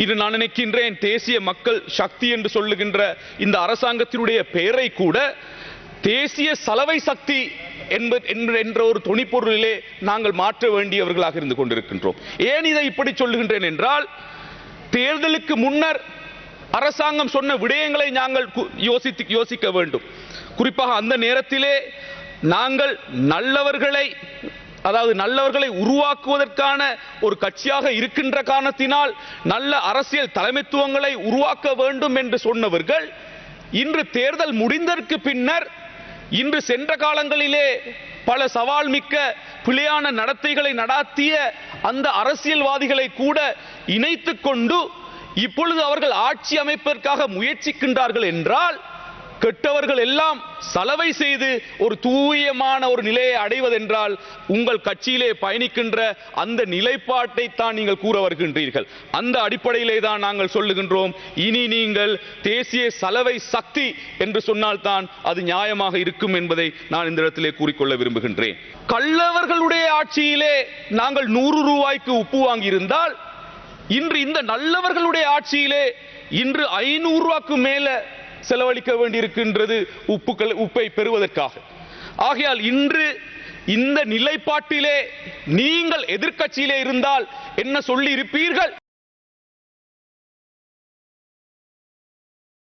இது நான் நினைக்கின்றேன் தேசிய மக்கள் சக்தி என்று சொல்லுகின்ற இந்த அரசாங்கத்தினுடைய பெயரை கூட தேசிய சலவை சக்தி என்ப- என்ற என்ற ஒரு துணிப்பொருளிலே நாங்கள் மாற்ற வேண்டியவர்களாக இருந்து கொண்டிருக்கின்றோம். ஏன் இதை இப்படி சொல்லுகின்றேன் என்றால் தேர்தலுக்கு முன்னர் அரசாங்கம் சொன்ன விடயங்களை நாங்கள் யோசித்து யோசிக்க வேண்டும். குறிப்பாக அந்த நேரத்திலே நாங்கள் நல்லவர்களை அதாவது நல்லவர்களை உருவாக்குவதற்கான ஒரு கட்சியாக இருக்கின்ற காரணத்தினால் நல்ல அரசியல் தலைமைத்துவங்களை உருவாக்க வேண்டும் என்று சொன்னவர்கள் இன்று தேர்தல் முடிந்ததற்கு பின்னர் இன்று சென்ற காலங்களிலே பல சவால் மிக்க பிழையான நடத்தைகளை நடாத்திய அந்த அரசியல்வாதிகளை கூட இணைத்து கொண்டு இப்பொழுது அவர்கள் ஆட்சி அமைப்பதற்காக முயற்சிக்கின்றார்கள் என்றால் கெட்டவர்கள் எல்லாம் சலவை செய்து ஒரு தூயமான ஒரு நிலையை அடைவதென்றால் உங்கள் கட்சியிலே பயணிக்கின்ற அந்த நிலைப்பாட்டை தான் நீங்கள் கூற வருகின்றீர்கள். அந்த அடிப்படையிலே தான் நாங்கள் சொல்லுகின்றோம் இனி நீங்கள் தேசிய சலவை சக்தி என்று சொன்னால்தான் அது நியாயமாக இருக்கும் என்பதை நான் இந்த இடத்திலே கூறிக்கொள்ள விரும்புகின்றேன். கள்ளவர்களுடைய ஆட்சியிலே நாங்கள் நூறு ரூபாய்க்கு உப்பு வாங்கியிருந்தால் இன்று இந்த நல்லவர்களுடைய ஆட்சியிலே இன்று ஐநூறு ரூபாய்க்கு மேல செலவழிக்க வேண்டியிருக்கின்றது உப்புக்கள் உப்பை பெறுவதற்காக. ஆகையால் இன்று இந்த நிலைப்பாட்டிலே நீங்கள் எதிர்க்கட்சியிலே இருந்தால் என்ன சொல்லி இருப்பீர்கள்